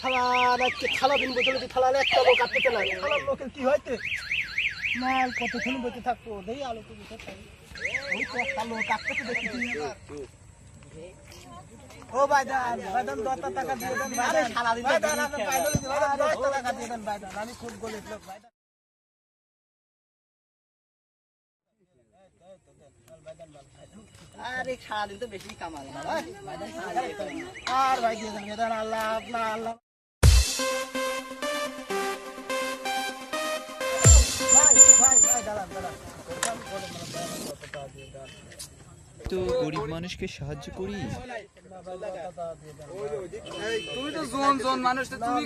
থালা রাখতে থালা দিন বোতলে থালা একটা লোক আটকে না থালার লোকের কি হইতে না কতক্ষণ বসে থাকব? দেই আলো তো বসে থাকি ওই তো একটা লোক আটকে তো দেখছি ও ভাইদান ভাইদান দশটা টাকা দিয়ে দেন ভাইদান ভাইদান আপনি পাইদল দিয়ে ভাইদান দশটা টাকা দিয়ে দেন ভাইদান আমি খুব গরিব লোক ভাইদান আরে সারাদিন তো বেশি কামাল আর ভাই দিয়ে দেন আল্লাহ আপনার আল্লাহ। তো গরিব মানুষকে সাহায্য করি? তুমি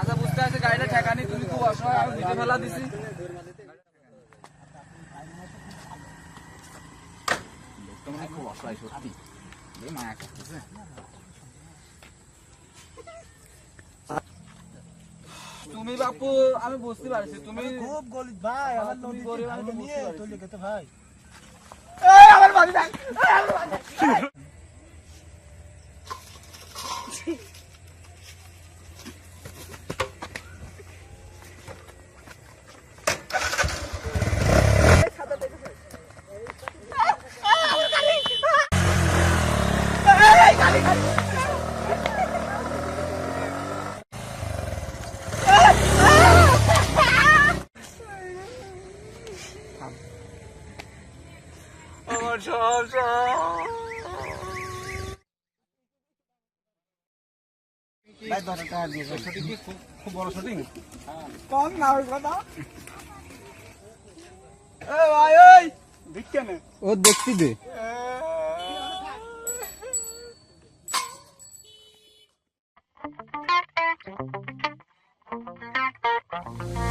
আচ্ছা বুঝতে আছে গাড়িটা ঠেকা নি, তুমি খুব অসহায়, আমি ফেলা দিছি। মানে খুব অসহায় সত্যি মায়া করতেছে তুমি বাপু আমি বুঝতে পারছি তুমি খুব গরিব ভাই আমার নদী গরিব, আমি নিয়ে তুলে গেছে ভাই। আমার বাড়ি সব শুটিং কি খুব বড় শুটিং কম না ওই কথা ও দেখছি দে। Thank you.